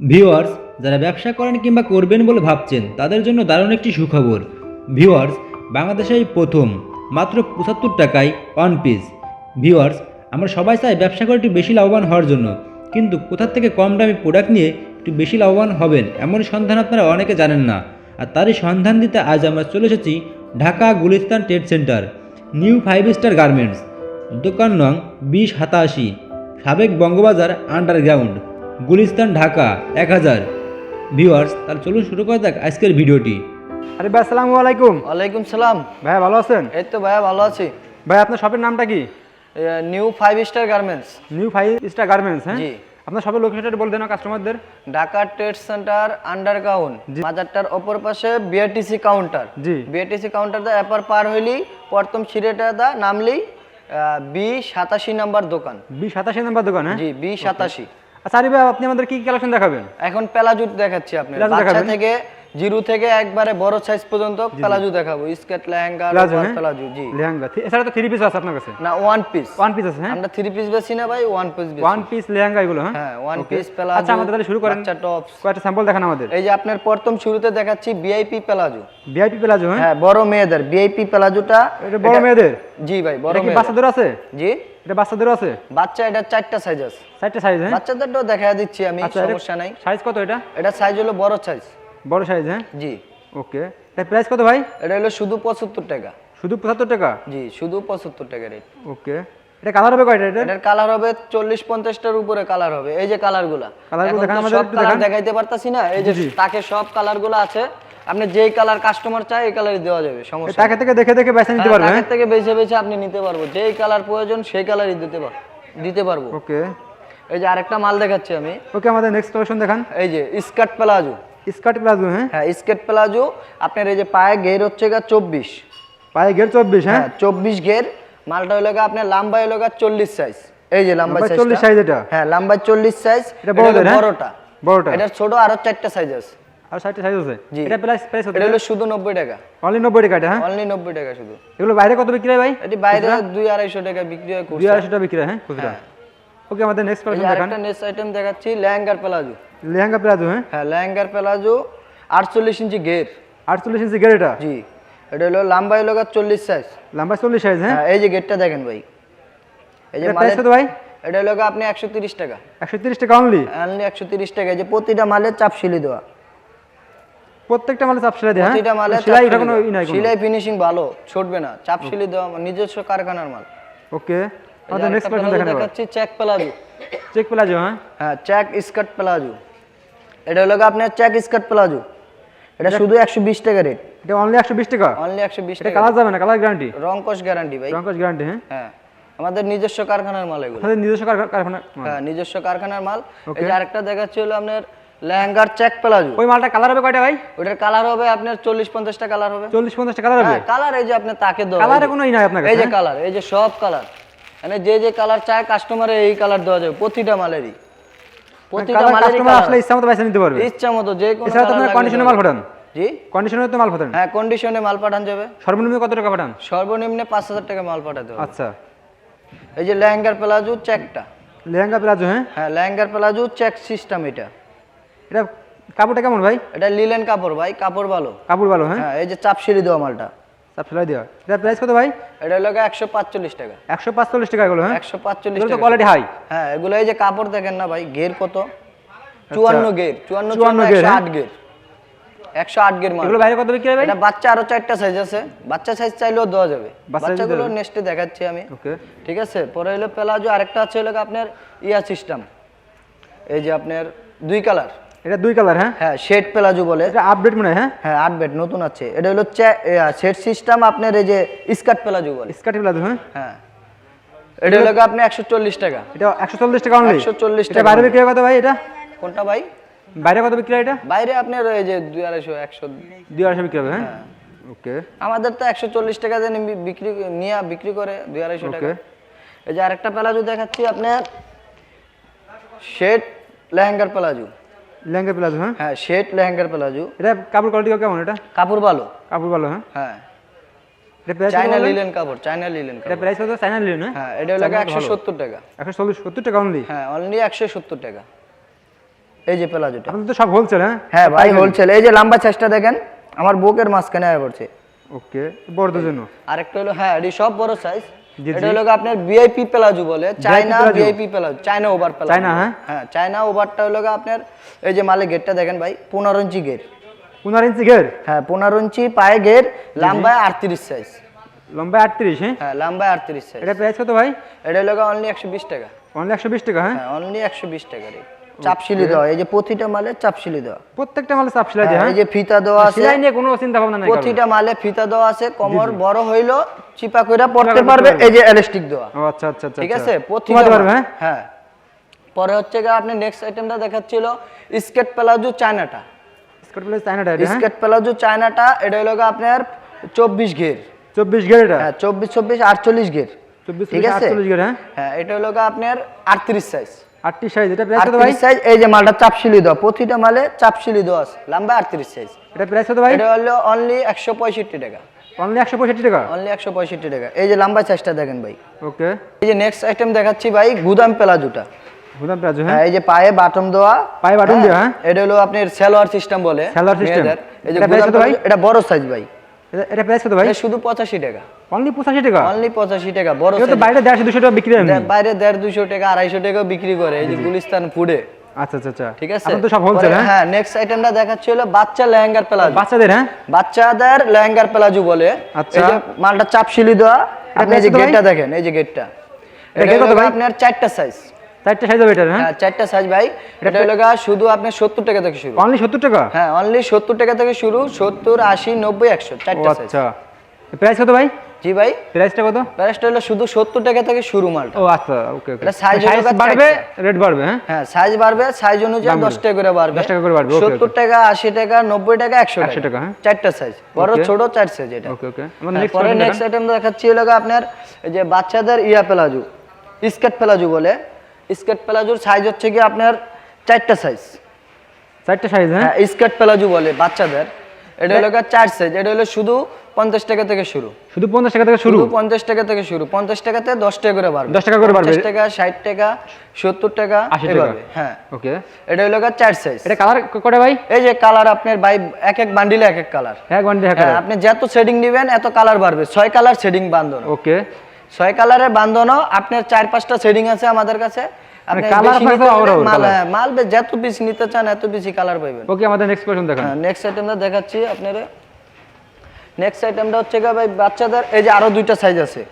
Viewers, যারা ব্যবসা করেন কিংবা করবেন বলে ভাবছেন, তাদের জন্য দারুণ একটি সুখবর। ভিওয়ার্স বাংলাদেশে প্রথম, মাত্র পঁচাত্তর টাকায় ওয়ান পিস ভিওয়ার্স আমরা সবাই চাই ব্যবসা করে একটু বেশি লাভবান হওয়ার জন্য, কিন্তু কোথার থেকে কম দামি প্রোডাক্ট নিয়ে একটু বেশি লাভবান হবেন এমন সন্ধান আপনারা অনেকে জানেন না। আর তারই সন্ধান দিতে আজ আমরা চলে এসেছি Dhaka Gulistan trade centre, new five star garments দোকান নং বিশ সাতাশি, সাবেক বঙ্গবাজার আন্ডারগ্রাউন্ড গুলিস্তান ঢাকা এক হাজার। ভিউয়ার্স তাহলে চলুন শুরু করা যাক আজকের ভিডিওটি। আরে ভাই আসসালামু আলাইকুম। ওয়ালাইকুম সালাম। ভাই ভালো আছেন? এই তো ভাইয়া ভালো আছি। ভাই আপনার শপের নামটা কি? New five star garments new five star garments হ্যাঁ? জি। আপনার শপের লোকেশনটা বলে দেন কাস্টমারদের ঢাকা ট্রেড সেন্টার আন্ডারগ্রাউন্ড বাজারটার অপর পাশে বিআরটিসি কাউন্টার জি। বিআরটিসি কাউন্টার দা এপার পার হইলি প্রথম সিঁড়িটা দা নামলি বি সাতাশি নাম্বার দোকান। বি সাতাশি নাম্বার দোকান হ্যাঁ? জি বি সাতাশি। আচ্ছা আরে ভাই আপনি আমাদের কি কালেকশন দেখাবেন? এখন প্লাজু দেখাচ্ছি আপনি বাচ্চা থেকে জিরো থেকে একবারে বড় সাইজ পর্যন্ত প্লাজু দেখাবো। স্কার্ট লেহেঙ্গা প্লাজো হ্যাঁ? জি। লেহেঙ্গা। এছাড়া তো থ্রি পিস আছে আপনার কাছে? না ওয়ান পিস ওয়ান পিস আছে হ্যাঁ? আমরা থ্রি পিস বেশি না ভাই ওয়ান পিস বেশি। ওয়ান পিস লেহেঙ্গা এগুলো হ্যাঁ? হ্যাঁ ওয়ান পিস প্লাজো আচ্ছা আমাদের তাহলে শুরু করেন। বাচ্চা টপস কয়েকটা স্যাম্পল দেখান আমাদের। এই যে আপনার প্রথম শুরুতে দেখাচ্ছি ভিআইপি প্লাজো ভিআইপি প্লাজো হ্যাঁ? বড় মেয়েদের। ভিআইপি প্লাজোটা এটা বড় মেয়েদের? জি ভাই বড় মেয়েদের। বাচ্চাদের আছে? জি। এটা বাচ্চাদেরও আছে? বাচ্চা এটা চারটা সাইজ আছে। চারটে সাইজ হ্যাঁ? বাচ্চাদেরটাও দেখা দিচ্ছি আমি আচ্ছা সমস্যা নাই। সাইজ কত এটা? এটা সাইজ হলো বড় সাইজ বড় সাইজ হ্যাঁ? জি। ওকে। এটা প্রাইস কত ভাই? এটা হলো শুধু পঁচাত্তর টাকা। শুধু পঁচাত্তর টাকা? জি শুধু পঁচাত্তর টাকা রেট ওকে। এটা কালার হবে কয়টা এটা? এটার কালার হবে চল্লিশ পঞ্চাশটার উপরে কালার হবে। এই যে কালারগুলা। Colour গুলো দেখান আমাদের সব একটু দেখান। দেখাইতে পারতাছি না। এই যে। তাকে সব কালারগুলো আছে। আপনি যেই কালার কাস্টমার চায় এই কালারই দেওয়া যাবে সমস্যা। তাকে থেকে দেখে দেখে বেছে নিতে পারবে হ্যাঁ? টাকার থেকে বেছে বেছে আপনি নিতে পারব। যেই কালার প্রয়োজন সেই কালারই দিতে পারব দিতে পারব। ওকে। এই যে আরেকটা মাল দেখাচ্ছি আমি। ওকে আমাদের নেক্সট কালেকশন দেখান। এই যে স্কার্ট প্লাজো স্কার্ট প্লাজো হ্যাঁ? হ্যাঁ স্কার্ট প্লাজো আপনার এই যে পায়ে ঘের হচ্ছে গা চব্বিশ। পায়ে গের চব্বিশ হ্যাঁ? হ্যাঁ চব্বিশ ঘের। মালটা হলো গা আপনার লম্বা হলো গা চল্লিশ সাইজ এই যে লম্বা লম্বা সাইজ 40 size এটা? হ্যাঁ লম্বা চল্লিশ সাইজ এটা হ্যাঁ? বড়টা। বড়টা। এটার ছোট আরও চারটা সাইজ আছে। আর ষাটটা সাইজ আছে? এটা প্রাইস প্রাইস হতে এটা হলো শুধু নব্বই টাকা। অনলি নব্বই টাকা এটা হ্যাঁ? অনলি নব্বই টাকা শুধু। এগুলো বাইরে কত বিক্রি হয় ভাই? এটি বাইরে দুই আড়াইশো টাকা বিক্রি হয় খুচরা। আড়াইশো টাকা বিক্রি হয় হ্যাঁ খুচরা। হ্যাঁ। ওকে আমাদের নেক্সট কালেকশন দেখান আরেকটা নেক্সট আইটেম দেখাচ্ছি লেহেঙ্গার প্লাজো। লেহেঙ্গা প্লাজো হ্যাঁ? হ্যাঁ লেহেঙ্গার প্লাজো আটচল্লিশ ইঞ্চি ঘের। আটচল্লিশ ইঞ্চি গের এটা? জি। এটা হলো লম্বা হলো গা চল্লিশ সাইজ লম্বা চল্লিশ সাইজ হ্যাঁ? এই যে গেটটা দেখেন ভাই। এই যে প্রাইস মালের কত ভাই? এটা হলো আপনি একশো তিরিশ টাকা। একশো তিরিশ টাকা অনলি অনলি একশো তিরিশ টাকা। এই যে প্রতিটা মালে চাপ সিলি দেওয়া। প্রত্যেকটা মানে চাপ সেলাই দেয় হ্যাঁ? প্রতিটা মালে সেলাই ওটা কোনো ই নাই সিলাই ফিনিশিং ভালো ছুটবে না চাপ সিলি দেওয়া আমার নিজস্ব কারখানার মাল। ওকে আমাদের নেক্সট কালেকশন প্লাজো দেখাচ্ছি চেক প্লাজো চেক প্লাজো হ্যাঁ? হ্যাঁ চেক স্কার্ট প্লাজো এটা হলো আপনার চেক স্কার্ট প্লাজো এটা শুধু একশো বিশ টাকা রেট এটা অনলি একশো বিশ টাকা? অনলি একশো বিশ এটা টাকা কালার যাবে না কালার গ্যারান্টি রং কস গ্যারান্টি ভাই। রঙ্কশ গ্যারান্টি হ্যাঁ? হ্যাঁ আমাদের নিজস্ব কারখানার মাল এগুলো। তাদের নিজস্ব কারখানা হ্যাঁ নিজস্ব কারখানার মাল। এই যে আরেকটা দেখাচ্ছি হলো আপনার লেহেঙ্গার চেক প্লাজো ওই মালটা কালার হবে কয়টা ভাই? ওটার কালার হবে আপনার চল্লিশ পঞ্চাশটা কালার হবে। চল্লিশ পঞ্চাশটা কালার হবে? হ্যাঁ কালার এই যে আপনার তাকে দেওয়া কালারে কোনো ই নাই আপনার এই যে কালার এই যে সব কালার মানে যে যে কালার চায় কাস্টমারে এই কালার দেওয়া যাবে প্রতিটা মালেরই। প্রতিটা কালার মালেরই কাস্টমার আসলে ইচ্ছা মতো বেছে নিতে পারবে। ইচ্ছা মতো যে কোনো এছাড়া আপনার কন্ডিশনে মাল পাঠান? জি? কন্ডিশনে তো মাল পাঠান? হ্যাঁ কন্ডিশনে মাল পাঠান যাবে। সর্বনিম্ন কত টাকা পাঠান? সর্বনিম্ন পাঁচ হাজার টাকা মাল পাঠাতে হবে। আচ্ছা। এই যে লেহেঙ্গার প্লাজো চেকটা লেহেঙ্গা প্লাজো হ্যাঁ? হ্যাঁ লেহেঙ্গার প্লাজো চেক সিস্টেম এটা। এটা কাপড়টা কেমন ভাই? এটা লিলেন কাপড় ভাই কাপড় ভালো। কাপড় ভালো হ্যাঁ? হ্যাঁ এই যে চাপ সিঁড়ি দেওয়া মালটা। চাপ সেলাই দেওয়া। এটা প্রাইস কত ভাই? এটা হলো একশো পাঁচচল্লিশ টাকা। এগুলো হ্যাঁ? একশো পাঁচচল্লিশ এগুলো তো টাকা। কোয়ালিটি হাই হ্যাঁ এগুলো এই যে কাপড় দেখেন না ভাই ঘের কত? চুয়ান্ন ঘের চুয়ান্ন 54 চুয়ান্ন ঘের, একশো হ্যাঁ? আট ঘের। একশো আট ঘের মাল। এগুলো বাইরে কত বিক্রি হয় ভাই এটা বাচ্চা আরও চারটা সাইজ আছে। বাচ্চা সাইজ চাইলেও দেওয়া যাবে। বাচ্চাগুলো নেক্সটে দেখাচ্ছি আমি। ওকে। ঠিক আছে? পরে হলো প্লাজো আরেকটা আছে হলো আপনার ইয়া সিস্টেম এই যে আপনার দুই কালার এটা দুই কালার হ্যাঁ? হ্যাঁ শেড প্লাজো বলে। এটা আপডেট মনে হ্যাঁ হ্যাঁ? বেড নতুন আছে। এটা হলো সেট সিস্টেম আপনার এই যে স্কার্ট প্লাজো বলে। স্কার্ট প্লাজো হ্যাঁ? হ্যাঁ। এটা হলো একশো চল্লিশ টাকা। এটা একশো চল্লিশ টাকা অনলি 140 টাকা বাইরে বিক্রি হয় কত ভাই এটা? কোনটা ভাই? বাইরে কত বিক্রি হয় এটা? বাইরে আপনার এই যে দুই আড়াইশো একশো। দুই আড়াইশো বিক্রি হবে হ্যাঁ? ওকে। আমাদের তো একশো চল্লিশ টাকা দিয়ে বিক্রি নিয়ে বিক্রি করে দুই আড়াইশো টাকা। ওকে। এই যে আরেকটা প্লাজো দেখাচ্ছি আপনার। শেড লেহেঙ্গার প্লাজো লেহেঙ্গা প্লাজো হ্যাঁ? হ্যাঁ শেড লেহেঙ্গার প্লাজো। এটা কাপড় কোয়ালিটি কেমন এটা? কাপড় ভালো। কাপড় ভালো হ্যাঁ? হ্যাঁ। এটা প্রাইস লিলেন কাপড় চাইনা লিলেন এটা প্রাইস কত? চাইনা লিলেন হ্যাঁ? হ্যাঁ এটা টাকা। অনলি হ্যাঁ অনলি একশো সত্তর টাকা। এই যে প্লাজোটা। আপনাদের তো সব হোলসেল হ্যাঁ? হ্যাঁ ভাই হোলসেল এই যে লম্বা সাইজটা দেখেন আমার বুকের মাঝখানে আয়া পড়ছে। ওকে বড়দের জন্য। আরেকটা হলো হ্যাঁ এটি সব বড় সাইজ এটা হলো আপনার ভিআইপি প্লাজো বলে। China VIP palazzo China over palazzo China, হ্যাঁ? হ্যাঁ চায়না ওভারটা হলো আপনার এই যে মালে গেটটা দেখেন ভাই পনেরো ইঞ্চি গেট পনেরো ইঞ্চি ঘের হ্যাঁ পনেরো ইঞ্চি পায়ে গেট লম্বায় আটত্রিশ সাইজ লম্বা আটত্রিশ হ্যাঁ? হ্যাঁ লম্বায় আটত্রিশ সাইজ এটা প্রাইস কত ভাই? এটা হলো অনলি একশো বিশ টাকা। অনলি একশো বিশ টাকা হ্যাঁ? হ্যাঁ অনলি একশো বিশ টাকা রে চাপশিলি দেওয়া এই যে প্রতিটা মালে চাপশিলি দেওয়া। প্রত্যেকটা মালে চাপ সেলাই দেয় হ্যাঁ, হ্যাঁ? এই যে ফিতা দেওয়া আছে সেলাই নিয়ে কোনো চিন্তা ভাবনা নাই প্রতিটা মালে ফিতা দেওয়া আছে কমর বড় হইল চিপা কইরা পড়তে পারবে। এই যে এলাস্টিক দেওয়া। আচ্ছা আচ্ছা আচ্ছা ঠিক আচ্ছা। আছে? প্রতিটা পারবে হ্যাঁ? হ্যাঁ। পরে হচ্ছে গিয়ে আপনি নেক্সট আইটেমটা দেখাচ্ছিল স্কেট প্লাজো চায়নাটা স্কট প্লাস চায়নাটা স্কেট প্লাজো চায়নাটা এটা হলো আপনার চব্বিশ ঘের। চব্বিশ ঘের এটা? হ্যাঁ চব্বিশ চব্বিশ আটচল্লিশ ঘের। চব্বিশ ঠিক আছে? আটচল্লিশ ঘের হ্যাঁ? হ্যাঁ এটা হলো আপনার আটত্রিশ সাইজ আটটি সাইজ এটা প্রাইস কত ভাই? সাইজ এই যে মালটা চাপশিলি দেওয়া প্রতিটা মালে চাপশিলি দেওয়া আছে লম্বা আটত্রিশ সাইজ এটা প্রাইস কত ভাই? এটা হলো অনলি একশো পঁয়ষট্টি টাকা। অনলি একশো পঁয়ষট্টি টাকা? অনলি একশো পঁয়ষট্টি টাকা। এই যে লম্বা সাইজটা দেখেন ভাই। ওকে এই যে নেক্সট আইটেম দেখাচ্ছি ভাই গুদাম প্লাজোটা গুদাম প্লাজো হ্যাঁ? হ্যাঁ এই যে পায়ে বাটম দেওয়া পায়ে bottom দেওয়া, হ্যাঁ? এটা হলো আপনার সেলোয়ার সিস্টেম বলে সালোয়ার এটা বড় সাইজ ভাই। এটা- প্রাইস কত ভাই? শুধু পঁচাশি টাকা। অনলি পঁচাশি টাকা? অনলি পঁচাশি টাকা বড় এটা তো বাইরে দেড়শো দুশো টাকা বিক্রি হয়। বাইরে দেড় দুশো টাকা আড়াইশো টাকা বিক্রি করে এই যে গুলিস্তান ফুডে আচ্ছা আচ্ছা আচ্ছা। ঠিক আছে? আপনার তো সব হোলসেল হ্যাঁ? হ্যাঁ নেক্সট আইটেমটা দেখাচ্ছি হলো বাচ্চা লেহেঙ্গার প্লাজো। বাচ্চাদের হ্যাঁ? বাচ্চাদের লেহেঙ্গার প্লাজো বলে। আচ্ছা। এই যে মালটা চাপশিলি দেওয়া। আপনি এই যে? গেটটা দেখেন এই যে গেটটা এটা কত ভাই? আপনার চারটা সাইজ চারটে সাইজ হবে হ্যাঁ? হ্যাঁ চারটা সাইজ ভাই। এটা হলো শুধু আপনার সত্তর টাকা থেকে শুরু। অনলি সত্তর টাকা? হ্যাঁ অনলি সত্তর টাকা থেকে শুরু সত্তর আশি নব্বই একশো ও চারটা সাইজ আচ্ছা। প্রাইস কত ভাই? জি ভাই। প্রাইসটা কত? প্রাইসটা হলো শুধু সত্তর টাকা থেকে শুরু মালটা। ও আচ্ছা ওকে ওকে এটা গা বাড়বে রেট বাড়বে হ্যাঁ? হ্যাঁ সাইজ বাড়বে সাইজ অনুযায়ী দাম দশ টাকা করে বাড়বে। 10 টাকা করে বাড়বে, okay, সত্তর টাকা আশি টাকা নব্বই টাকা একশো 100 টাকা, হ্যাঁ। চারটা সাইজ বড় ছোট চার সাইজ এটা। ওকে ওকে হ্যাঁ, নেক্সট পরে নেক্সট আইটেম দেখাচ্ছি হলো আপনার এই যে বাচ্চাদের ইয়া প্লাজো স্কেট প্লাজো বলে। স্কেট প্লাজোর সাইজ হচ্ছে কি আপনার চারটা সাইজ চারটে সাইজ হ্যাঁ? হ্যাঁ স্কেট প্লাজো বলে বাচ্চাদের। এটা হলো চার সাইজ এটা হলো শুধু পঞ্চাশ টাকা থেকে শুরু। শুধু পঞ্চাশ টাকা থেকে শুরু? পঞ্চাশ টাকা থেকে শুরু। পঞ্চাশ টাকাতে দশ টাকা করে বাড়বে। 10 টাকা করে বাড়বে। টাকা ষাট টাকা সত্তর টাকা আশি টাকা। হ্যাঁ। ওকে। এটা হলো চার সাইজ এটা কালার কটা ভাই? এই যে কালার আপনার বাই এক এক বান্ডিলে এক এক কালার এক বান্ডি হ্যাঁ আপনি যত শেডিং দিবেন এত কালার বাড়বে। ছয় কালার শেডিং বান্ধনো। ওকে। ছয় কালারের বান্ধনো আপনার চার পাঁচটা শেডিং আছে আমাদের কাছে। মানে মাল যত নিতে চান এত বেশি কালার পাইবেন। ওকে আমাদের নেক্সট দেখান। নেক্সট আইটেমটা দেখাচ্ছি আপনার। নেক্সট আইটেমটা হচ্ছে ভাই বাচ্চাদের এই যে আরও দুইটা সাইজ আছে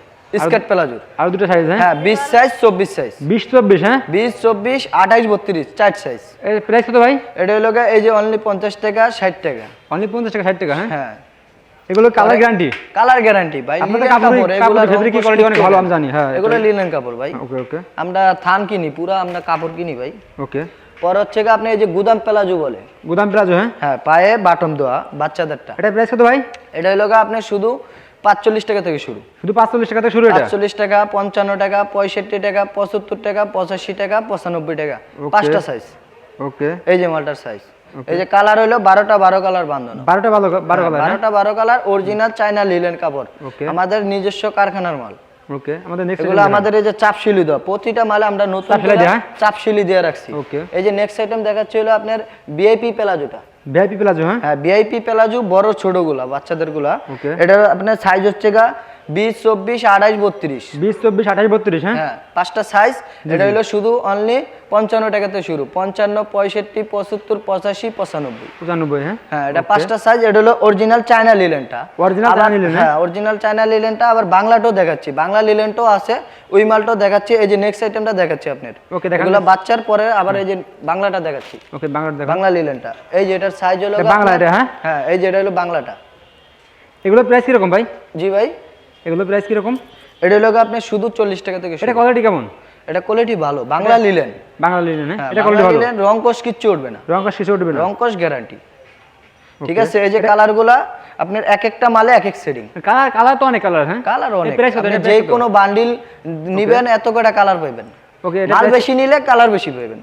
আর দুটো সাইজ হ্যাঁ? হ্যাঁ বিশ সাইজ চব্বিশ সাইজ বিশ চব্বিশ হ্যাঁ? বিশ চব্বিশ আঠাইশ বত্রিশ চার সাইজ এই প্রাইস কত ভাই? এটা হলো এই যে অনলি পঞ্চাশ টাকা ষাট টাকা। অনলি পঞ্চাশ টাকা ষাট টাকা হ্যাঁ? হ্যাঁ। এগুলো কালার গ্যারান্টি কালার গ্যারান্টি ভাই আপনাদের কাপড়- এগুলা রং quality অনেক ভালো, আমি জানি, হ্যাঁ, এগুলো লিনেন কাপড় ভাই। ওকে ওকে। আমরা থান কিনি পুরা আমরা কাপড় কিনি ভাই। ওকে। পরে হচ্ছে গিয়ে আপনি এই যে গুদাম প্লাজো বলে। গুদাম প্লাজো হ্যাঁ? হ্যাঁ পায়ে বাটম দেওয়া বাচ্চাদেরটা। এটা প্রাইস কত ভাই? এটা হলো গিয়ে আপনার শুধু পাঁচচল্লিশ টাকা থেকে শুরু। শুধু পাঁচচল্লিশ টাকা থেকে শুরু পাঁচচল্লিশ টাকা পঞ্চান্ন টাকা পঁয়ষট্টি টাকা পঁচাত্তর টাকা পঁচাশি টাকা পঁচানব্বই টাকা। পাঁচটা সাইজ ওকে। এই যে মালটার সাইজ এই যে কালার হলো বারোটা বারো কালার বাঁধানো বারোটা ভালো বারো কালার হ্যাঁ? বারোটা বারো কালার অরিজিনাল চায়না লিলেন কাপড়। আমাদের নিজস্ব কারখানার মাল। ওকে আমাদের নেক্সট এগুলো আমাদের এই যে চাপশিলি দেওয়া প্রতিটা মালে আমরা নতুন করে দেয়া? চাপশিলি দিয়ে রাখছি। Okay. এই যে নেক্সট আইটেম দেখাচ্ছি হলো আপনার বিআইপি প্লাজোটা ভিআইপি প্লাজো হ্যাঁ? হ্যাঁ বিআইপি প্লাজো বড় ছোটগুলা বাচ্চাদেরগুলা এটা আপনার সাইজ হচ্ছে গা বিশ চব্বিশ আঠাইশ বত্রিশ। বিশ চব্বিশ আঠাশ বত্রিশ হ্যাঁ? হ্যাঁ পাঁচটা সাইজ এটা হলো শুধু অনলি পঞ্চান্ন টাকাতে শুরু। পঞ্চান্ন পঁয়ষট্টি পঁচাত্তর পঁচাশি পঁচানব্বই। পঁচানব্বই হ্যাঁ? হ্যাঁ এটা পাঁচটা সাইজ এটা হলো অরিজিনাল চায়না লিলেনটা হ্যাঁ অরিজিনাল চায়না লিলেনটা আবার বাংলাটাও দেখাচ্ছি। বাংলা লিলেনটাও আছে ওই মালটাও দেখাচ্ছি এই যে নেক্সট আইটেমটা দেখাচ্ছি আপনার এগুলো বাচ্চার পরে আবার এই যে বাংলাটা দেখাচ্ছি। ওকে বাংলা বাংলা লিলেনটা এই যে এটার সাইজ হলো এটা গা বাংলা হ্যাঁ? হ্যাঁ এই যে এটা হলো বাংলাটা। এগুলো প্রাইস কীরকম ভাই? জি ভাই। এগুলো প্রাইস কীরকম? এটা হলো গা আপনার শুধু চল্লিশ টাকা থেকে এটা কোয়ালিটি কেমন? এটা কোয়ালিটি ভালো। বাংলা লিলেন বাংলা লিনেন হ্যাঁ এটা কোয়ালিটি ভালো? লিলেন রং কোষ কিচ্ছু উঠবে না। রং কাজ কিছু উঠবে না? রং কোষ গ্যারান্টি ঠিক আছে? এই যে কালারগুলা আপনার এক একটা মালে এক এক সেটিং কালার কালার তো অনেক কালার হ্যাঁ? কালার অনেক। প্রাইস কত? যে কোনো বান্ডিল নিবেন এত করে কালার পাইবেন। ওকে এটা মাল বেশি নিলে কালার বেশি পাইবেন।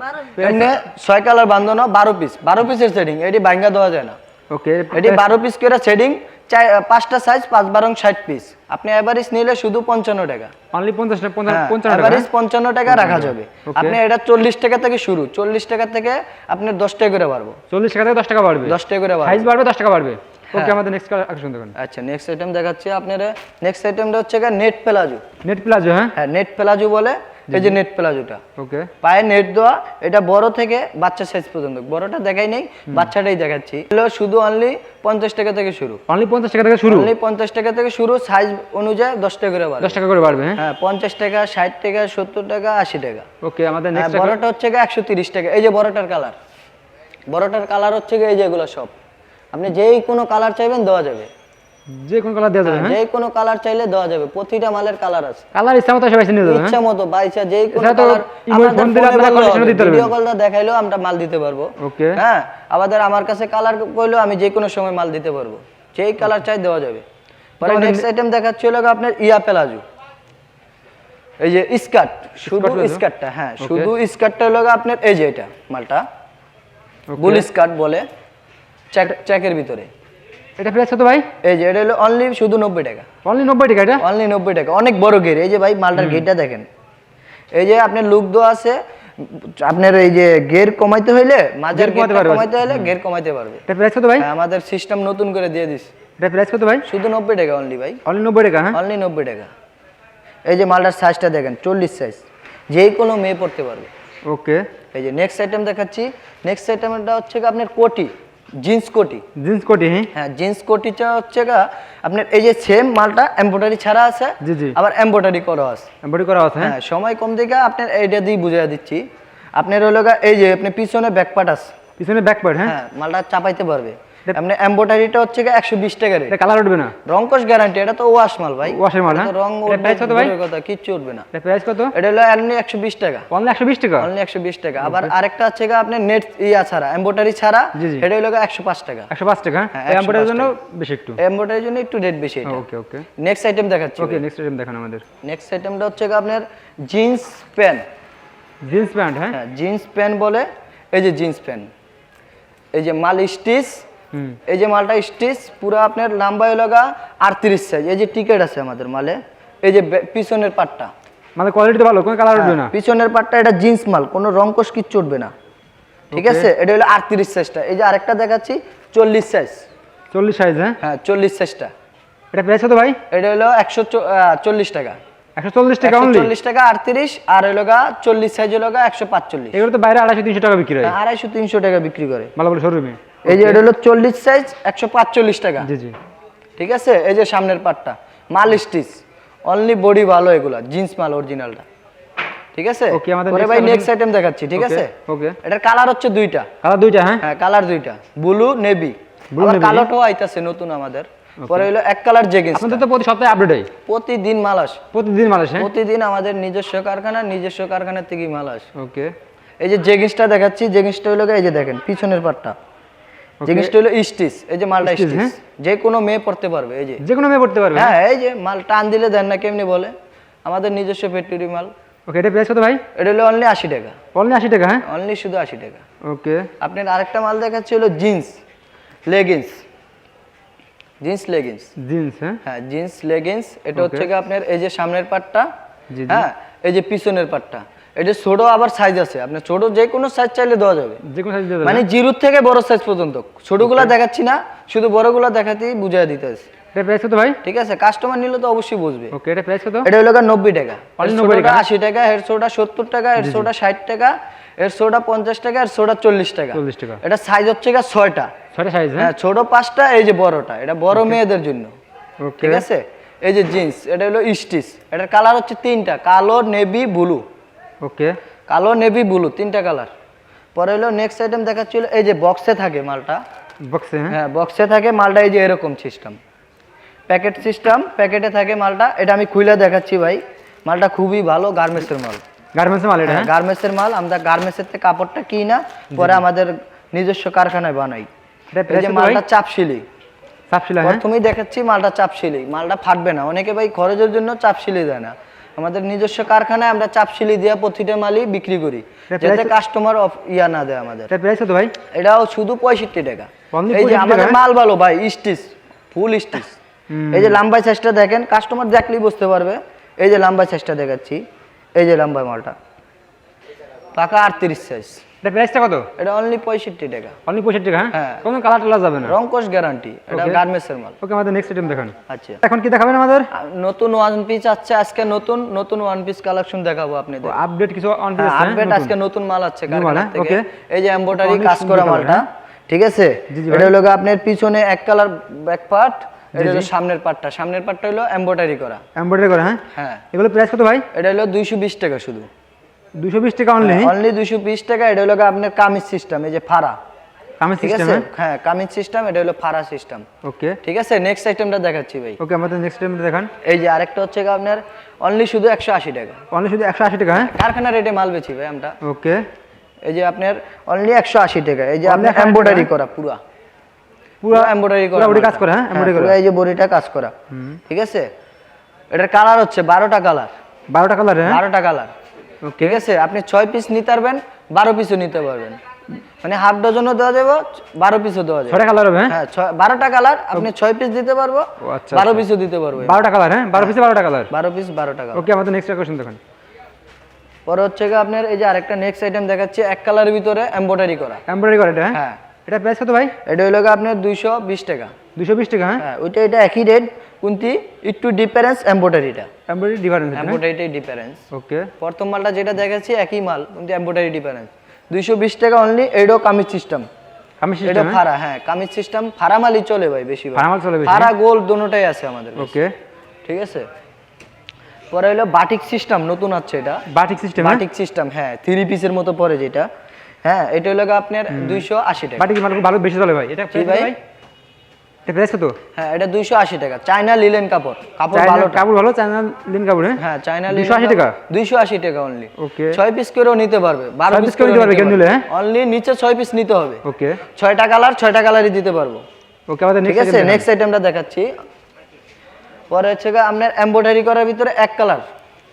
এমনি ছয় কালার বান্ধানো বারো পিস বারো পিসের সেটিং এটি ভাঙ্গা দেওয়া যায় না। ওকে এটি বারো পিস করে সেটিং চার- পাঁচটা সাইজ পাঁচ বারং ষাট পিস আপনি এভারেজ নিলে শুধু পঞ্চান্ন টাকা। অনলি পঞ্চাশ পঞ্চান্ন হ্যাঁ, পঞ্চান্ন টাকা এভারেজ হ্যাঁ? টাকা রাখা যাবে। আপনি এটা চল্লিশ টাকা থেকে শুরু। চল্লিশ টাকা থেকে আপনি দশ টাকা করে পারব চল্লিশ টাকা থেকে দশ টাকা বাড়বে। দশ টাকা করে সাইজ বাড়বে দশ টাকা বাড়বে। ওকে হ্যাঁ। আমাদের নেক্সট আকর্ষণ দেখুন। আচ্ছা নেক্সট আইটেম দেখাচ্ছি আপনার। নেক্সট আইটেমটা হচ্ছে নেট প্লাজো নেট প্লাজো হ্যাঁ? হ্যাঁ নেট প্লাজো বলে। এই যে নেট প্লাজোটা ওকে পায়ে নেট দেওয়া এটা বড় থেকে বাচ্চা সাইজ পর্যন্ত। বড়টা দেখাই নেই বাচ্চাটাই দেখাচ্ছি। এগুলো শুধু অনলি পঞ্চাশ টাকা থেকে শুরু। অনলি পঞ্চাশ টাকা থেকে শুরু? অনলি পঞ্চাশ টাকা থেকে শুরু সাইজ অনুযায়ী দশ টাকা করে বাড়বে। দশ টাকা করে বাড়বে হ্যাঁ? হ্যাঁ পঞ্চাশ টাকা ষাট টাকা সত্তর টাকা আশি টাকা। ওকে আমাদের হ্যাঁ, নেক্সট বড়টা হচ্ছে গিয়ে একশো তিরিশ টাকা। এই যে বড়টার কালার বড়টার কালার হচ্ছে গিয়ে এই যে এগুলো সব। আপনি যেই কোনো কালার চাইবেন দেওয়া যাবে। যে কোন কালার দেওয়া যাবে হ্যাঁ যেই কোনো কালার চাইলে দেওয়া যাবে প্রতিটা মালের কালার আছে। কালার ইচ্ছা মতো সবাই নিয়ে যাবে হ্যাঁ? ইচ্ছা মতো বাইচা যেই কোনো কালার ফোন দিলে আপনারা collection দিতে পারবেন। ভিডিও কলটা দেখাইলেও আমরা মাল দিতে পারব। ওকে হ্যাঁ আমাদের আমার কাছে কালার কইলেও আমি যে কোনো সময় মাল দিতে পারব। যেই কালার চাই দেওয়া যাবে। পরে নেক্সট আইটেম দেখাচ্ছি হলো আপনার ইয়া প্লাজো এই যে স্কার্ট শুধু স্কার্টটা হ্যাঁ শুধু স্কার্টটা হলো আপনার এই যে এটা মালটা. বুল স্কার্ট বলে চেক চেকের ভিতরে। এটা প্রাইস কত ভাই? এই যে এটা হলো অনলি শুধু নব্বই টাকা। অনলি নব্বই টাকা এটা? অনলি নব্বই টাকা। অনেক বড় গের এই যে ভাই মালটার গেটটা দেখেন। এই যে আপনার লুক দেওয়া আছে আপনার এই যে গের কমাইতে হইলে মাঝের গের। কমাইতে হলে গের কমাইতে পারবে। এটা প্রাইস কত ভাই? হ্যাঁ, আমাদের সিস্টেম নতুন করে দিয়ে দিস। এটা প্রাইস কত ভাই? শুধু নব্বই টাকা অনলি ভাই। অনলি নব্বই টাকা হ্যাঁ? অনলি নব্বই টাকা। এই যে মালটার সাইজটা দেখেন চল্লিশ সাইজ যেই কোনো মেয়ে পড়তে পারবে। ওকে এই যে নেক্সট আইটেম দেখাচ্ছি। নেক্সট আইটেমটা হচ্ছে আপনার কোটি। জিন্স কোটি। জিন্স কোটি হ্যাঁ? হ্যাঁ জিন্স কোটিটা হচ্ছে গা আপনার এই যে সেম মালটা এমব্রয়ডারি ছাড়া আছে জি, জি। আবার এমব্রয়ডারি করা আছে। এমব্রয়ডারি করা আছে হ্যাঁ? হ্যাঁ সময় কম দিকে আপনার এইটা দিয়ে বুঝিয়ে দিচ্ছি। আপনার হলো গা এই যে আপনি পিছনে ব্যাকপার্ট আছে। পিছনে ব্যাক পার্ট হ্যাঁ? হ্যাঁ মালটা চাপাইতে পারবে। আপনি এমব্রয়ডারিটা হচ্ছে গা একশো বিশ টাকা রেট এটা কালার উঠবে না? রংকশ গ্যারান্টি এটা তো ওয়াশ মাল ভাই। ওয়াশের মাল তো রং প্রাইস কত ভাই? কথা কিচ্ছু উঠবে না। এটা প্রাইস কত? এটা হলো একশো বিশ টাকা। অনলি একশো বিশ টাকা? অনলি একশো বিশ টাকা। আবার আরেকটা হচ্ছে গা আপনার নেট ইয়া ছাড়া এমব্রয়ডারি ছাড়া। এটা হলো একশো পাঁচ টাকা। একশো পাঁচ টাকা হ্যাঁ, হ্যাঁ 105 জন্য বেশি একটু। এমব্রয়ডারির জন্য একটু রেট বেশি এটা। ওকে ওকে নেক্সট আইটেম দেখাচ্ছি ওকে নেক্সট আইটেম দেখান আমাদের। নেক্সট আইটেমটা হচ্ছে আপনার জিন্স প্যান্ট জিন্স প্যান্ট হ্যাঁ? জিন্স প্যান্ট বলে এই যে জিন্স প্যান্ট এই যে মাল স্টিচ এই যে মালটা স্টিচ পুরো আপনার লম্বা লগা আটত্রিশ সাইজ এই যে টিকেট আছে আমাদের মালে। এই যে পিছনের পাটটা। মানে কোয়ালিটি ভালো কোনো কালার উঠবে না। পিছনের পাটটা এটা জিন্স মাল কোনো রংকশ কিচ্ছু উঠবে না। ঠিক আছে? এটা হলো আটত্রিশ সাইজটা এই যে আরেকটা দেখাচ্ছি চল্লিশ সাইজ চল্লিশ সাইজ হ্যাঁ? হ্যাঁ চল্লিশ সাইজটা এটা প্রাইস কত ভাই? এটা হলো একশো চল্লিশ টাকা। একশো চল্লিশ টাকা চল্লিশ টাকা আটত্রিশ আর হলো গা চল্লিশ সাইজ হলো গা একশো পাঁচচল্লিশ। এগুলো তো বাইরে আড়াইশো তিনশো টাকা বিক্রি হয়। আড়াইশো তিনশো টাকা বিক্রি করে। ভালো শোরুমে এই যে এটা হলো চল্লিশ সাইজ একশো পাঁচচল্লিশ টাকা। জি জি। ঠিক আছে? এই যে সামনের পাটটা। মাল স্টিচ অনলি বডি ভালো এগুলা জিন্স মাল অরিজিনালটা ঠিক আছে? Okay, আমাদের পরে ভাই নেক্সট আইটেম দেখাচ্ছি ঠিক আছে? ওকে এটার কালার হচ্ছে দুইটা। কালার দুইটা হ্যাঁ? হ্যাঁ কালার দুইটা। ব্লু নেভি আবার? কালোটাও আইতাছে নতুন আমাদের। পরে হলো এক কালার জেগিন্স আপনাদের তো প্রতি সপ্তাহে আপডেট হয়। প্রতিদিন মাল আসে। প্রতিদিন মানুষ হ্যাঁ? প্রতিদিন আমাদের নিজস্ব কারখানা নিজস্ব কারখানার থেকেই মাল আসে। ওকে এই যে জেগিন্সটা দেখাচ্ছি জেগিন্সটা হলো এই যে দেখেন পিছনের পাটটা। জেগিন্সটা হলো স্টিচ এই যে মালটা স্টিচ হ্যাঁ? যে কোনো মেয়ে পড়তে পারবে এই যে। যে কোনো মেয়ে পড়তে পারবে হ্যাঁ এই যে মাল টান দিলে দেন না কেমনি বলে? আমাদের নিজস্ব ফ্যাক্টরি মাল। ওকে এটা প্রাইস কত ভাই? এটা হলো অনলি আশি টাকা। অনলি আশি টাকা হ্যাঁ? অনলি শুধু আশি টাকা। ওকে আপনার আরেকটা মাল দেখাচ্ছি হলো jeans leggings jeans leggings jeans হ্যাঁ? হ্যাঁ জিন্স লেগিংস এটা হচ্ছে আপনার এই যে সামনের পাটটা। হ্যাঁ? এই যে পিছনের পাটটা। এটা ছোট আবার সাইজ আছে। আপনার ছোট যে কোনো সাইজ চাইলে দেওয়া যাবে। যে কোনো সাইজ দিয়ে মানে জিরোর থেকে বড় সাইজ পর্যন্ত। ছোটগুলা দেখাচ্ছি না শুধু বড়গুলা দেখাতেই বুঝাই দিতে আছে। এটা প্রাইস কত ভাই? ঠিক আছে কাস্টমার নিলে তো অবশ্যই বুঝবে। ওকে এটা প্রাইস কত? এটা হলো নব্বই টাকা। Only 90 টাকা? আশি টাকা এর ছোটা সত্তর টাকা এর ছোটা ষাট টাকা এর ছোটা টাকা এর ছোটা চল্লিশ টাকা। এটা সাইজ হচ্ছে গা সাইজ হ্যাঁ? হ্যাঁ ছোট পাঁচটা এই যে বড়টা। এটা বড় মেয়েদের জন্য। ওকে ঠিক আছে? এই যে জিন্স এটা হলো স্টিচ এটার কালার হচ্ছে তিনটা কালো নেভি ব্লু ওকে। কালো নেভি ব্লু তিনটা কালার। পরে হলো নেক্সট আইটেম দেখাচ্ছিল এই যে বক্সে থাকে মালটা। বক্সে হ্যাঁ। হ্যাঁ বক্সে থাকে মালটা এই যে এরকম সিস্টেম প্যাকেট সিস্টেম প্যাকেটে থাকে মালটা। এটা আমি খুলে দেখাচ্ছি ভাই। মালটা খুবই ভালো গার্মেন্টসের মাল। গার্মেন্টস মাল এটা হ্যাঁ গার্মেন্টসের মাল। আমরা গার্মেন্টসের থেকে কাপড়টা কিনি না পরে আমাদের নিজস্ব কারখানায় বানাই। এটা এই যে মালটা চাপশিলি। সাপশিলা হ্যাঁ? প্রথমেই দেখাচ্ছি মালটা চাপশিলি। মালটা ফাটবে না। অনেকে ভাই খরচের জন্য চাপশিলি দেয় না। আমাদের নিজস্ব কারখানায় আমরা চাপশিলি দিয়ে প্রতিটা মালই বিক্রি করি যাতে কাস্টমার অফ ইয়া না দেয় আমাদের। প্রাইস কত ভাই? এটাও শুধু পঁয়ষট্টি টাকা। এই যে আমাদের মাল ভালো ভাই স্টিচ ফুল স্টিচ। এই যে লাম্বা সাইজটা দেখেন কাস্টমার দেখলেই বুঝতে পারবে। এই যে লাম্বা সাইজটা দেখাচ্ছি এই যে লাম্বা মালটা। পাকা আটত্রিশ সাইজ এটা প্রাইসটা কত? এটা অনলি পঁয়ষট্টি টাকা। অনলি পঁয়ষট্টি টাকা হ্যাঁ? হ্যাঁ। কোনো কালার যাবে না। রংকশ গ্যারান্টি এটা Okay. গার্মেন্টসের মাল। ওকে আমাদের নেক্সট আইটেম দেখান। আচ্ছা। এখন কি দেখাবেন আমাদের? নতুন ওয়ান পিস আছে আজকে নতুন নতুন ওয়ান পিস কালেকশন দেখাবো আপনাদের। আপডেট কিছু অন হ্যাঁ আপডেট আজকে নতুন মাল আছে কারখানা হ্যাঁ? থেকে। এই যে এমব্রয়ডারি কাজ করা মালটা হ্যাঁ? ঠিক আছে? এটা। হলো আপনার পিছনে এক কালার ব্যাক পার্ট এটা হলো সামনের পার্টটা সামনের পার্টটা হলো এমব্রয়ডারি করা। এমব্রয়ডারি করে হ্যাঁ? হ্যাঁ। এগুলো প্রাইস কত ভাই? এটা হলো দুইশো বিশ টাকা শুধু। দুশো বিশ টাকা অনলি অনলি দুইশো বিশ টাকা এটা হলো আপনার কামিজ সিস্টেম এই যে ফাড়া। কামের ঠিক সিস্টেম আছে? হ্যাঁ? কামিজ সিস্টেম এটা হলো ফাড়া সিস্টেম ওকে। ঠিক আছে? নেক্সট আইটেমটা দেখাচ্ছি ভাই। ওকে আমাদের নেক্সট আইটেম দেখান। এই যে আরেকটা হচ্ছে গিয়ে আপনার অনলি শুধু একশো আশি টাকা। অনলি শুধু একশো আশি টাকা হ্যাঁ? কারখানা রেটে মাল বেচি ভাই আমরা। ওকে। এই যে আপনার অনলি একশো আশি টাকা। এই যে আপনার 180 এমব্রয়ডারি করা পুরা। পুরো এমব্রয়ডারি করা পুরো কাজ করা, হ্যাঁ? হ্যাঁ, embroidery পুরো করা। এই যে বডিটা কাজ করা। ঠিক আছে? এটার কালার হচ্ছে বারোটা কালার বারোটা কালার হ্যাঁ? বারোটা কালার ওকে ঠিক আছে? আপনি ছয় পিস নিতে পারবেন বারো পিসও নিতে পারবেন। মানে হাফ ডজনও দেওয়া যাবে বারো পিসও দেওয়া যাবে। ছয়টা কালার হবে হ্যাঁ? হ্যাঁ ছয়- বারোটা কালার আপনি ছয় পিস দিতে পারব আচ্ছা, বারো পিসও দিতে পারব। বারোটা কালার হ্যাঁ? বারো পিসে বারোটা কালার বারো পিস বারোটা কালার ওকে আমাদের নেক্সট কোয়েশ্চেন দেখুন। পরে হচ্ছে গিয়ে আপনার এই যে আরেকটা নেক্সট আইটেম দেখাচ্ছি এক কালারের ভিতরে এমব্রয়ডারি করা। এমব্রয়ডারি করা এটা হ্যাঁ? হ্যাঁ। এটা প্রাইস কত ভাই? এটা হলো আপনার দুইশো বিশ টাকা। দুশো বিশ টাকা হ্যাঁ? হ্যাঁ ওইটা এটা একই রেট কিন্তু একটু ডিফারেন্স এমব্রয়ডারিটা এমব্রয়ডারি ডিফারেন্স এমব্রয়ডারিটাই ডিফারেন্স ওকে প্রথম মালটা যেটা দেখাচ্ছি একই মাল কিন্তু এমব্রয়ডারি ডিফারেন্স দুইশো বিশ টাকা অনলি এটাও কামিজ সিস্টেম এটা সিস্টেম ফাড়া হ্যাঁ কামিজ সিস্টেম ফাড়া মালই চলে ভাই বেশি ভাগ। ফাড়া মাল চলে বেশি, ফাড়া গোল দুটোটাই আছে আমাদের ওকে ঠিক আছে? পরে হলো বাটিক সিস্টেম নতুন আছে এটা। বাটিক সিস্টেম বাটিক সিস্টেম হ্যাঁ থ্রি পিসের মতো পরে যেটা। হ্যাঁ এটা হলো আপনার দুইশো আশি টাকা। বাটিক মাল ভালো বেশি চলে ভাই। এটা ভাই? ভাই প্রাইস কত হ্যাঁ এটা দুইশো আশি টাকা। চায়না লিলেন কাপড়। কাপড় ভালো কাপড় ভালো চাইনা লিন কাপড় হ্যাঁ? হ্যাঁ চায়না 280 টাকা? দুইশো আশি টাকা অনলি ওকে। ছয় পিস করেও নিতে পারবে। বারো ছয় পিস piece করেও নিতে পারবে, কেন নিলে, হ্যাঁ? অনলি নিচে ছয় পিস নিতে হবে। ওকে। কালার ছয়টা কালারই দিতে পারব। ওকে আমাদের ঠিক নেক্সট আছে নেক্সট আইটেমটা দেখাচ্ছি। পরে হচ্ছে আপনার এমব্রয়ডারি করার ভিতরে এক কালার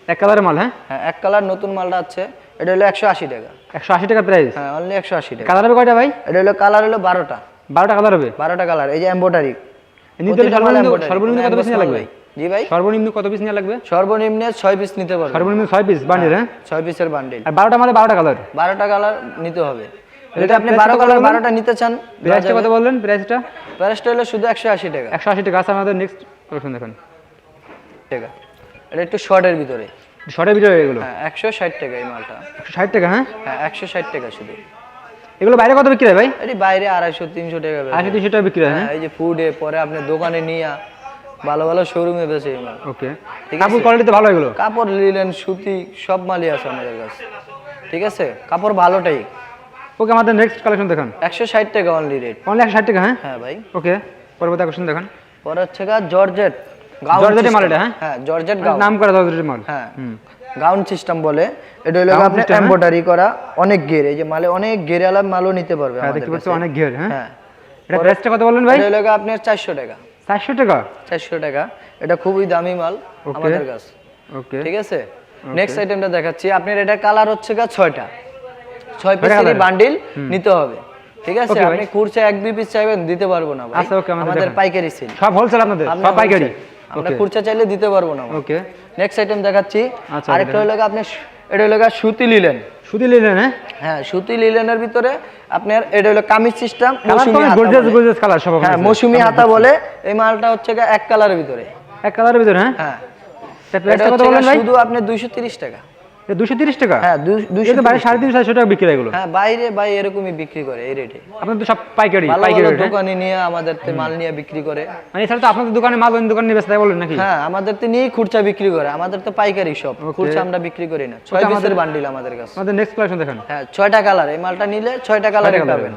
এক কালারের মাল হ্যাঁ? হ্যাঁ এক কালার নতুন মালটা আছে। এটা হলো একশো আশি টাকা। একশো আশি টাকা প্রাইস হ্যাঁ অনলি একশো আশি টাকা। কালার হবে কয়টা ভাই? এটা হলো কালার হলো বারোটা। বারোটা কালার হবে? বারোটা কালার এই যে এমব্রয়ডারি নিতে সর্বনিম্ন সর্বনিম্ন কত পিস লাগবে? জি ভাই। সর্বনিম্ন কত পিস লাগবে? সর্বনিম্ন ছয় পিস নিতে পারবে। সর্বনিম্ন ছয় পিস বান্ডিল হ্যাঁ ছয় পিসের বান্ডিল আর বারোটা মালে বারোটা কালার বারোটা কালার নিতে হবে। যদি এটা আপনি price বারো কত কালার বললেন? বারোটা নিতে চান প্রাইসটা কত বললেন? প্রাইসটা প্রাইসটা হলো শুধু একশো আশি টাকা। একশো আশি টাকা। আছে আমাদের নেক্সট কোয়েশ্চেন দেখুন। টাকা। এটা একটু শর্টের ভিতরে। শর্টের ভিডিও এগুলো হ্যাঁ একশো ষাট টাকা এই মালটা। একশো ষাট টাকা হ্যাঁ? হ্যাঁ একশো ষাট টাকা শুধু। এগুলো বাইরে কত বিক্রি হয় ভাই? এটি বাইরে আড়াইশো তিনশো টাকা। আশি তিনশো টাকা বিক্রি হয় হ্যাঁ? হ্যাঁ এই যে ফুডে পরে আপনি দোকানে নিয়ে ভালো ভালো শোরুমে বেছে ওকে। ঠিক কাপড় কোয়ালিটি ভালো এগুলো? কাপড় লিলেন সুতি সব মালই আছে আমাদের কাছে। ঠিক আছে? কাপড় ভালোটাই। ওকে আমাদের নেক্সট কালেকশন দেখান। একশো ষাট টাকা অনলি রেট অনলি একশো ষাট টাকা হ্যাঁ? হ্যাঁ ভাই। ওকে পরবর্তী কোয়েশ্চেন দেখান। পরে হচ্ছে জর্জেট। জর্জেটের মাল এটা, হ্যাঁ? হ্যাঁ জর্জেট নাম করা জর্জেটের মাল। হ্যাঁ। গাউন সিস্টেম বলে এটা হলো আপনি? এমব্রয়ডারি করা অনেক ঘের এই যে মালে অনেক ঘের আলা মালও নিতে পারবে হ্যাঁ দেখতে পাচ্ছি অনেক ঘের হ্যাঁ। হ্যাঁ। এটা প্রাইসটা কত বললেন ভাই? এটা হলো আপনার চারশো টাকা। চারশো টাকা? চারশো টাকা। এটা খুবই দামি মাল. আমাদের কাছে। ওকে ঠিক আছে? নেক্সট আইটেমটা দেখাচ্ছি। আপনার এটা কালার হচ্ছে গা ছয়টা। ছয় ছয়টা পিসেরই বান্ডিল নিতে হবে। ঠিক আছে। আপনি কুরচে এক দুই পিস চাইবেন দিতে পারব না ভাই। আচ্ছা, okay, আমাদের পাইকারি সেল সব হোলসেল আপনাদের সব পাইকারি। আমরা কুরচা চাইলে দিতে পারব না ওকে নেক্সট আইটেম দেখাচ্ছি। আচ্ছা, আরেকটা হলো আপনি এটা হলো সুতি লিলেন সুতি লিলেন হ্যাঁ? হ্যাঁ সুতি লিলেনের ভিতরে আপনার এটা হলো কামিজ সিস্টেম কালার সব হ্যাঁ মৌসুমী হাতা বলে। এই মালটা হচ্ছে এক কালারের ভিতরে। এক কালারের ভিতরে হ্যাঁ? হ্যাঁ। শুধু আপনার দুইশো তিরিশ টাকা। দুশো তিরিশ টাকা? হ্যাঁ দুই- বাইরে সাড়ে তিনশো চারশো টাকা বিক্রি এগুলো? হ্যাঁ বাইরে ভাই এরকমই বিক্রি করে এই রেটে আপনাদের তো সব পাইকারি পাইকারি ভালো rate, হ্যাঁ? দোকানে নিয়ে আমাদের মাল নিয়ে বিক্রি করে। মানে এছাড়া তো আপনাদের দোকানে মাল অন্য দোকানে নিয়ে ব্যস্ত বলেন নাকি? হ্যাঁ আমাদের তো নিয়েই বিক্রি করে আমাদের তো পাইকারি সব। খুরচা আমরা বিক্রি করি না ছয় পিসের বান্ডিল আমাদের কাছে। আমাদের নেক্সট কালেকশন দেখেন। হ্যাঁ ছয়টা কালার এই মালটা নিলে ছয়টা কালারে পাবেন।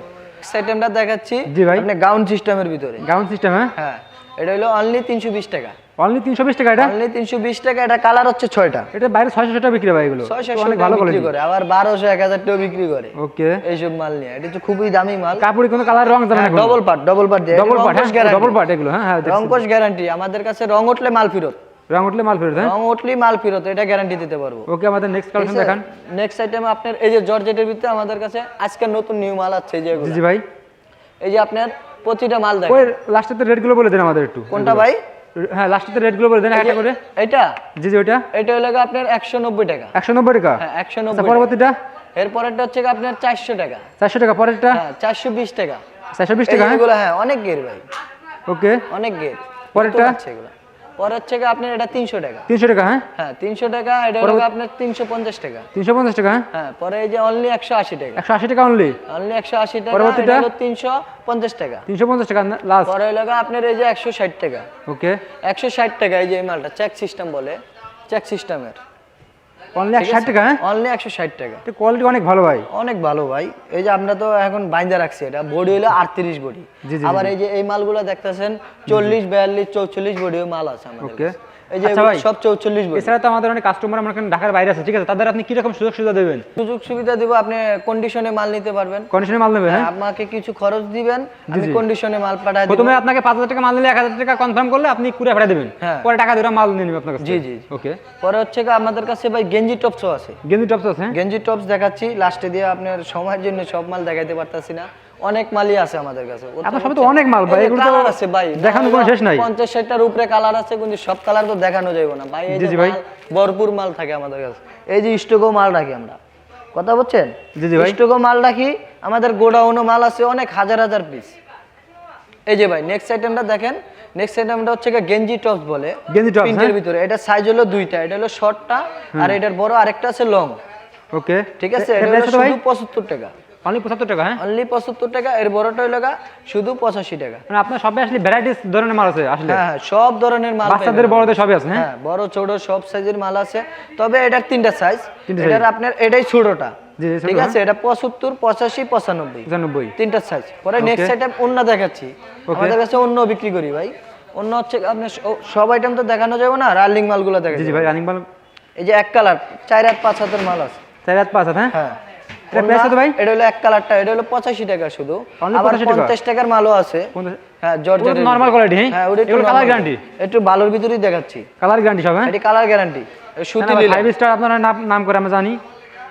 আইটেমটা দেখাচ্ছি জি ভাই। আপনি গাউন সিস্টেমের ভিতরে। গাউন সিস্টেম হ্যাঁ? হ্যাঁ এটা হলো অনলি তিনশো বিশ টাকা। অনলি তিনশো বিশ টাকা এটা? অনলি তিনশো বিশ টাকা এটা কালার হচ্ছে ছয়টা। এটা বাইরে ছয়শো টাকা বিক্রি হয় এগুলো। তো অনেক ভালো কোয়ালিটি করে আবার বারোশো এক হাজার টাকা বিক্রি করে। ওকে। এইসব মাল নিয়ে এটা তো খুবই দামি মাল। কাপড়ে কোনো কালার রং যাবে না double part double part double part double part এগুলো হ্যাঁ দেখছি। রংকশ গ্যারান্টি আমাদের কাছে রং উঠলে মাল ফেরত। রং উঠলে মাল ফেরত হ্যাঁ? রং উঠলেই মাল ফেরত এটা গ্যারান্টি দিতে পারব। ওকে আমাদের নেক্সট কালেকশন দেখান। নেক্সট আইটেম আপনার এই যে জর্জেটের ভিতরে আমাদের কাছে আজকে নতুন নিউ মাল আছে এই যে জি ভাই। এই যে আপনার প্রতিটা মাল দেখ ওই লাস্টের রেটগুলো বলে দেন আমাদের একটু। কোনটা ভাই? হ্যাঁ লাস্টের রেটগুলো বলে দেন একটা করে। এটা? জি জি ওইটা। এটা হলো আপনার একশো নব্বই টাকা। একশো নব্বই টাকা? হ্যাঁ একশো পরবর্তীটা? এর পরেরটা হচ্ছে আপনার চারশো টাকা। চারশো টাকা পরেরটা? হ্যাঁ চারশো বিশ টাকা। চারশো বিশ এই টাকা হ্যাঁ? এগুলো হ্যাঁ অনেক গের ভাই। ওকে। অনেক গের পরেরটা? এগুলো। পরে হচ্ছে কি আপনার এটা তিনশো টাকা। তিনশো টাকা হ্যাঁ? হ্যাঁ তিনশো টাকা এটা হলো আপনার তিনশো পঞ্চাশ টাকা। তিনশো পঞ্চাশ টাকা হ্যাঁ? হ্যাঁ পরে এই যে অনলি একশো আশি টাকা। একশো আশি টাকা অনলি অনলি একশো আশি টাকা পরবর্তীটা? হলো তিনশো পঞ্চাশ টাকা। তিনশো পঞ্চাশ টাকা লাস্ট পরে হলো আপনার এই যে একশো ষাট টাকা। ওকে একশো ষাট টাকা এই যে মালটা চেক সিস্টেম বলে চেক সিস্টেমের অনলি একশো ষাট টাকা হ্যাঁ? অনলি একশো ষাট টাকা। কোয়ালিটি অনেক ভালো ভাই। অনেক ভালো ভাই। এই যে আমরা তো এখন বাইন্দা রাখছি এটা। বডি হলো আটত্রিশ বডি। জি, জি, আবার এই যে এই মালগুলো দেখতেছেন চল্লিশ বিয়াল্লিশ চৌচল্লিশ বডিও মাল আছে আমাদের ওকে। এই যে আচ্ছা। সব এছাড়া তো আমাদের অনেক কাস্টমার আমার ঢাকার বাইরে আছে ঠিক আছে? তাদের আপনি কীরকম সুযোগ সুবিধা দেবেন? সুযোগ সুবিধা দিব আপনি কন্ডিশনে মাল নিতে পারবেন। কন্ডিশনে মাল নেবে হ্যাঁ? আমাকে কিছু খরচ দিবেন আমি কন্ডিশনে মাল পাঠাই দিব। প্রথমে আপনাকে পাঁচ হাজার টাকা মাল নিলে এক হাজার টাকা কনফার্ম করলে আপনি কুড়ে পাঠিয়ে দেবেন। হ্যাঁ। পরে টাকা মাল নিয়ে আপনার কাছে জি, জি। ওকে পরে হচ্ছে আমাদের কাছে ভাই গেঞ্জি টপসও আছে। গেঞ্জি টপস আছে হ্যাঁ? গেঞ্জি টপস দেখাচ্ছি লাস্টে দিয়ে আপনার সময়ের জন্য সব মাল দেখাইতে পারতাছি না। অনেক মালই আছে আমাদের কাছে। আপনার সবে তো অনেক মাল ভাই, এগুলো তো আছে ভাই দেখানোর কোনো শেষ নাই। পঞ্চাশ ষাটটার উপরে কালার আছে কিন্তু সব কালার তো দেখানো যাবে না। ভাই এই যে ভাই। ভরপুর মাল থাকে আমাদের কাছে। এই যে স্টকও মাল রাখি আমরা। কথা বলছেন জি, জি ভাই। স্টকও মাল রাখি আমাদের গোডাউনও মাল আছে অনেক হাজার হাজার পিস এই যে ভাই নেক্সট আইটেমটা দেখেন। নেক্সট আইটেমটা হচ্ছে গেঞ্জি টপস বলে। গেঞ্জি tops, প্রিন্টের হ্যাঁ? ভিতরে। এটা সাইজ হলো দুইটা। এটা হলো শর্টটা আর এটার বড় আরেকটা আছে লং ওকে ঠিক আছে? এটা হলো price কত ভাই? শুধু পঁচাত্তর টাকা। অনলি পঁচাত্তর টাকা হ্যাঁ? অনলি পঁচাত্তর টাকা এর বড়টা হইল শুধু পঁচাশি টাকা। মানে আপনার সবে আসলে ভ্যারাইটিস ধরনের মাল আছে আসলে? হ্যাঁ হ্যাঁ সব ধরনের মাল বাচ্চাদের বড়দের সবই আছে হ্যাঁ? হ্যাঁ বড় ছোট সব সাইজের মাল আছে। তবে এটার তিনটা সাইজ এটার আপনার এটাই ছোটটা। ঠিক আছে? এটা পঁচাত্তর পঁচাশি পঁচানব্বই। পঁচানব্বই। তিনটা সাইজ পরে নেক্সট আইটেম অন্য দেখাচ্ছি। আমাদের কাছে অন্য বিক্রি করি ভাই। অন্য হচ্ছে আপনার সব আইটেম তো দেখানো যাবে না রার্লিং মালগুলো দেখা জি ভাই রানিং মাল এই যে এক কালার চার হাত পাঁচ হাতের মাল আছে। চার হাত পাঁচ হাত হ্যাঁ? হ্যাঁ। এটা price কত ভাই? এটা হলো এক কালারটা এটা হলো পঁচাশি টাকা শুধু। আবার 85 টাকা? টাকার মালও আছে। হ্যাঁ জর্জেট normal quality, হ্যাঁ? হ্যাঁ ওটা একটু ভালোর ভিতরেই দেখাচ্ছি। কালার গ্যারান্টি সব হ্যাঁ? এটি কালার গ্যারান্টি সুতি লিলেন। ফাইভ স্টার আপনারা নাম করে আমরা জানি।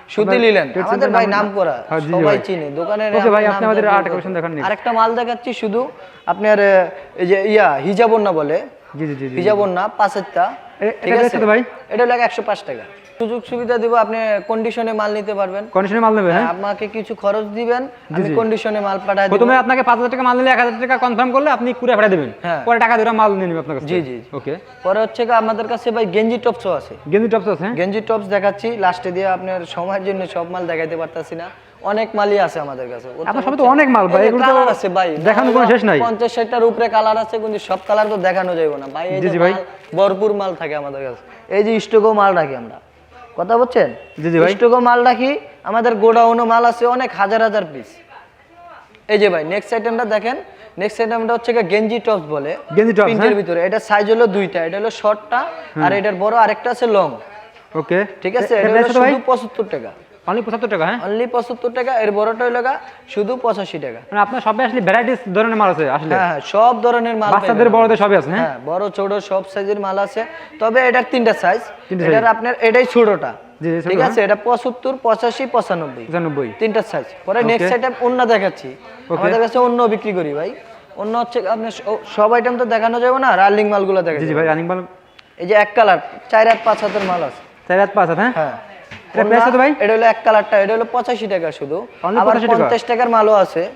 সুতি লিলেন। আমাদের ভাই নাম- করা হ্যাঁ, সবাই ভাই। চিনে। দোকানের Okay ভাই, আপনি আমাদের হবে। question দেখান। আরেকটা মাল দেখাচ্ছি শুধু আপনার এই যে ইয়া হিজাবন্না বলে। জি জি জি হিজাবন্না পাঁচেরটা। ঠিক এটা আছে? ভাই? এটা লাগে একশো পাঁচ টাকা। সুযোগ সুবিধা দিব আপনি কন্ডিশনে মাল নিতে পারবেন। কন্ডিশনে মাল নেবে হ্যাঁ? আমাকে কিছু খরচ দিবেন আমি কন্ডিশনে মাল পাঠাই দিব। প্রথমে আপনাকে পাঁচ হাজার টাকা মাল নিলে এক হাজার টাকা কনফার্ম করলে আপনি কুড়ে পাঠিয়ে দেবেন। হ্যাঁ। পরে টাকা দিয়ে মাল নিয়ে নেবে আপনার কাছে জি, জি। ওকে পরে হচ্ছে গিয়ে আমাদের কাছে ভাই গেঞ্জি টপসও আছে। গেঞ্জি টপস আছে হ্যাঁ? গেঞ্জি টপস দেখাচ্ছি লাস্টে দিয়ে আপনার সময়ের জন্য সব মাল দেখাইতে পারতাছি না। অনেক মালই আছে আমাদের কাছে আপনার সবে তো অনেক মাল ভাই, এগুলো তো আছে ভাই। দেখানোর কোনো শেষ নাই। পঞ্চাশ ষাটটার উপরে কালার আছে কিন্তু সব কালার তো দেখানো যাবে না। ভাই এই যে ভাই। ভরপুর মাল থাকে আমাদের কাছে। এই যে স্টকও মাল রাখি আমরা। কথা বলছেন? জি, জি ভাই। স্টকও মাল রাখি আমাদের গোডাউনও মাল আছে অনেক হাজার হাজার পিস এই যে ভাই নেক্সট আইটেমটা দেখেন। নেক্সট আইটেমটা হচ্ছে গেঞ্জি টপস বলে। গেঞ্জি টপস প্রিন্টের হ্যাঁ? ভিতরে। এটা সাইজ হলো দুইটা এটা হলো শর্টটা আর এটার বড় আরেকটা আছে লং ওকে ঠিক আছে? এটা হলো price কত ভাই? শুধু পঁচাত্তর টাকা। অনলি পঁচাত্তর টাকা হ্যাঁ? অনলি পঁচাত্তর টাকা এর বড়টা হইল শুধু পঁচাশি টাকা। মানে আপনার সবে আসলে ভ্যারাইটিস ধরনের মাল আছে আসলে? হ্যাঁ হ্যাঁ সব ধরনের মাল বাচ্চাদের বড়দের সবই আছে হ্যাঁ? হ্যাঁ বড় ছোট সব সাইজের মাল আছে। তবে এটার তিনটা সাইজ এটার আপনার এটাই ছোটটা। ঠিক আছে? এটা পঁচাত্তর পঁচাশি পঁচানব্বই। পঁচানব্বই। তিনটা সাইজ পরে নেক্সট আইটেম অন্য দেখাচ্ছি। আমাদের কাছে অন্য বিক্রি করি ভাই। অন্য হচ্ছে আপনার সব আইটেম তো দেখানো যাবে না রার্লিং মালগুলো দেখা জি ভাই রানিং মাল এই যে এক কালার চার হাত পাঁচ হাতের মাল আছে। চার হাত পাঁচ হাত হ্যাঁ? হ্যাঁ। এটা price কত ভাই? এটা হলো এক কালারটা এটা হলো পঁচাশি টাকা শুধু। আবার 85 টাকা? টাকার মালও আছে।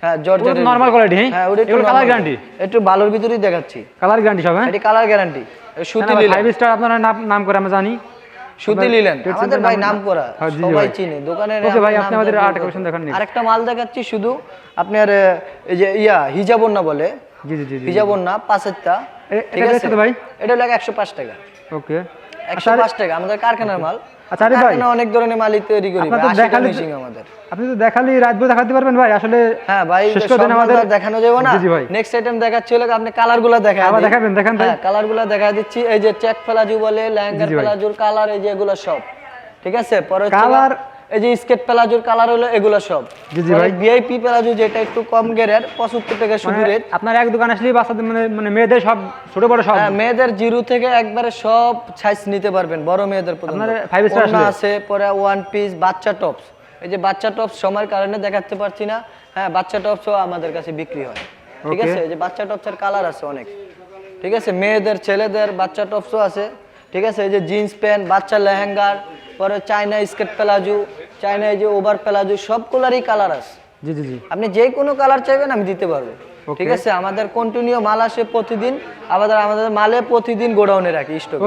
হ্যাঁ জর্জেট ওগুলো তো normal quality, হ্যাঁ? ওটা একটু guarantee? quality। একটু ভালোর ভিতরেই দেখাচ্ছি। কালার গ্যারান্টি সব হ্যাঁ? এটি কালার গ্যারান্টি সুতি লিলেন ফাইভ স্টার আপনারা নাম- করে আমরা জানি। সুতি লিলেন আমাদের ভাই নাম- করা হ্যাঁ, সবাই চিনে। দোকানের Okay ভাই, আপনি আমাদের আরেকটা বলতে দেখান। আরেকটা মাল দেখাচ্ছি শুধু। আপনার এই যে ইয়া হিজাবন্না বলে। জি জি জি জি হিজাবন্না পাঁচেরটা। ঠিক আছে? ভাই? এটা লাগে একশো পাঁচ টাকা। ওকে। একশো পাঁচ টাকা আমাদের কারখানার মাল। আচ্ছা, আরে ভাই। অনেক ধরনের মালই তৈরি করি আপনার তো 80টা দেখালে- আমাদের আপনি তো দেখালি রাজবো দেখাতে পারবেন ভাই আসলে হ্যাঁ ভাই শেষ করে দেন আমাদের দেখানো যাবে না জি ভাই নেক্সট আইটেম দেখাচ্ছি হলো আপনি কালার দেখায় দেখা আবার দেখাবেন, দেখান ভাই। হ্যাঁ কালারগুলা দেখা দিচ্ছি এই যে চেক প্লাজো বলে ল্যাঙ্গার ভাই। কালার এই যে এগুলো সব ঠিক আছে পরে Colour- এই যে স্কেট প্লাজোর কালার হলো এগুলো সব। জি জি ভাই। ভিআইপি প্লাজো যেটা একটু কম গেরের টাকা শুধু মানে রেট আপনার এক দোকান আসলে বাচ্চাদের মানে মানে মেয়েদের সব ছোট বড় সব। হ্যাঁ মেয়েদের জিরো থেকে একবারে সব সাইজ নিতে পারবেন বড় মেয়েদের পর্যন্ত। আপনার আসলে? আছে পরে ওয়ান পিস বাচ্চা টপস এই যে বাচ্চা টপস সময়ের কারণে দেখাতে পারছি না। হ্যাঁ বাচ্চা টপসও আমাদের কাছে বিক্রি হয়। ঠিক আছে? এই যে বাচ্চা টপসের কালার আছে অনেক। ঠিক আছে? মেয়েদের ছেলেদের বাচ্চা টপসও আছে। ঠিক আছে? এই যে জিন্স প্যান্ট বাচ্চা লেহেঙ্গার পরে চাইনা স্কেট প্লাজো চাইনা যে ওভার প্লাজো সব কালারই কালার আছে। জি জি জি। আপনি যে কোনো কালার চাইবেন আমি দিতে পারব। ঠিক আছে? আমাদের কন্টিনিউ মাল আসে প্রতিদিন আবার আমাদের মালে প্রতিদিন গোডাউনে রাখি স্টক